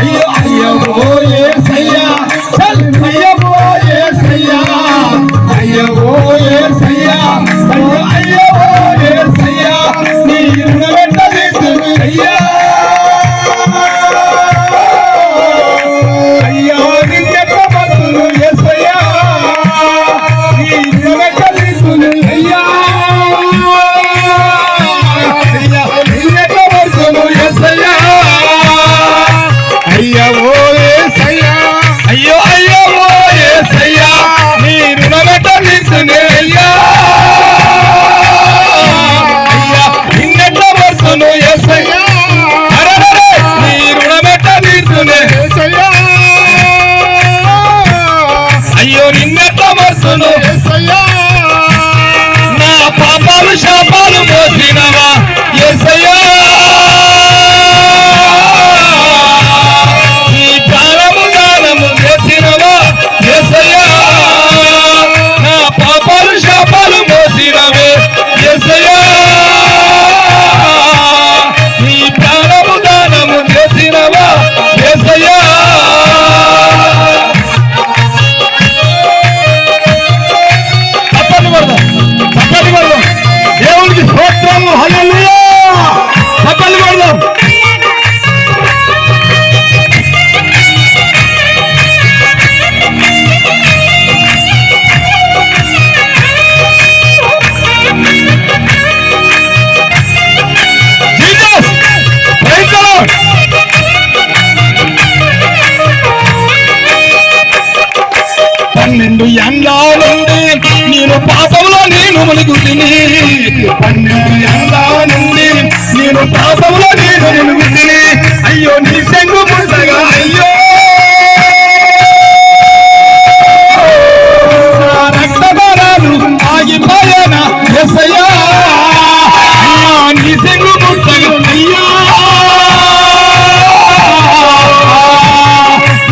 అయ్యో అయ్యో అపమర్సును నా పాపాలు శాపాలు మోసినవా? ఎసయ్యా గుడిని నేను పాపంలో నేను నిలిమితిని అయ్యో నీ సెంగు పుట్టగా అయ్యో రక్తదారాలు ఆగిపోయానా? ఎస్ అయ్యా నీ సెంగు పుట్టగా అయ్యా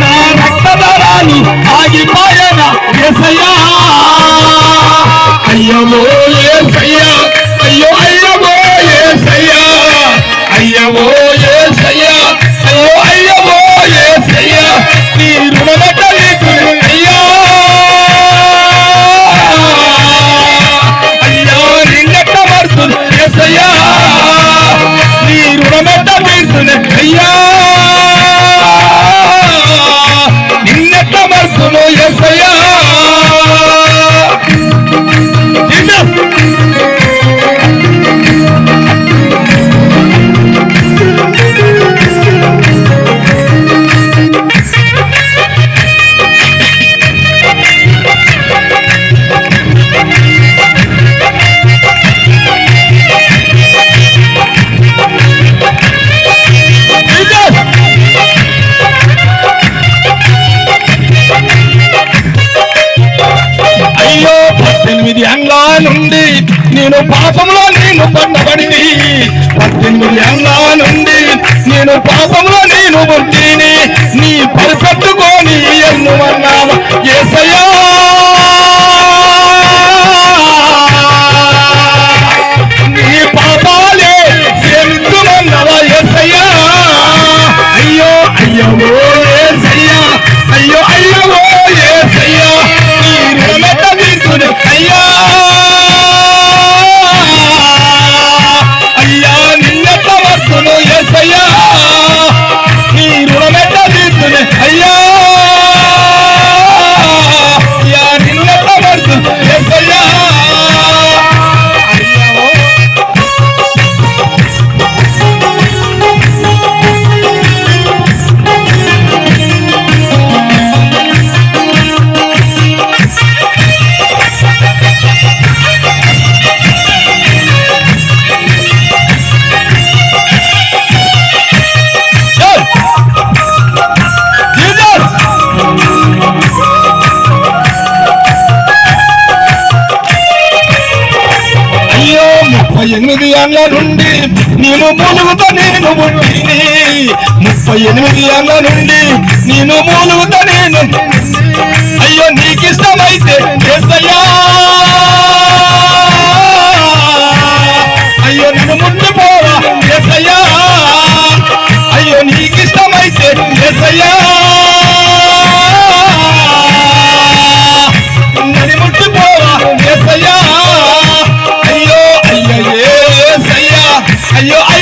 నా రక్తదారాలు ఆగిపోయానా I am. నేను పాపంలో నేను పట్టబడి పద్దెనిమిది నుండి నేను పాపంలో నేను పట్టి ఏళ్ళ నుండి నేను మూలుగుతా నేను ముప్పై ఎనిమిది ఏళ్ళ నుండి నేను మూలుగుతా నేను అయ్యో నీకిష్టమైతే చేసయ్యా అయ్యో నేను ముందు పోవా చేసయ్యా అయ్యో నీకిష్టమైతే చేస్తయ్యా yo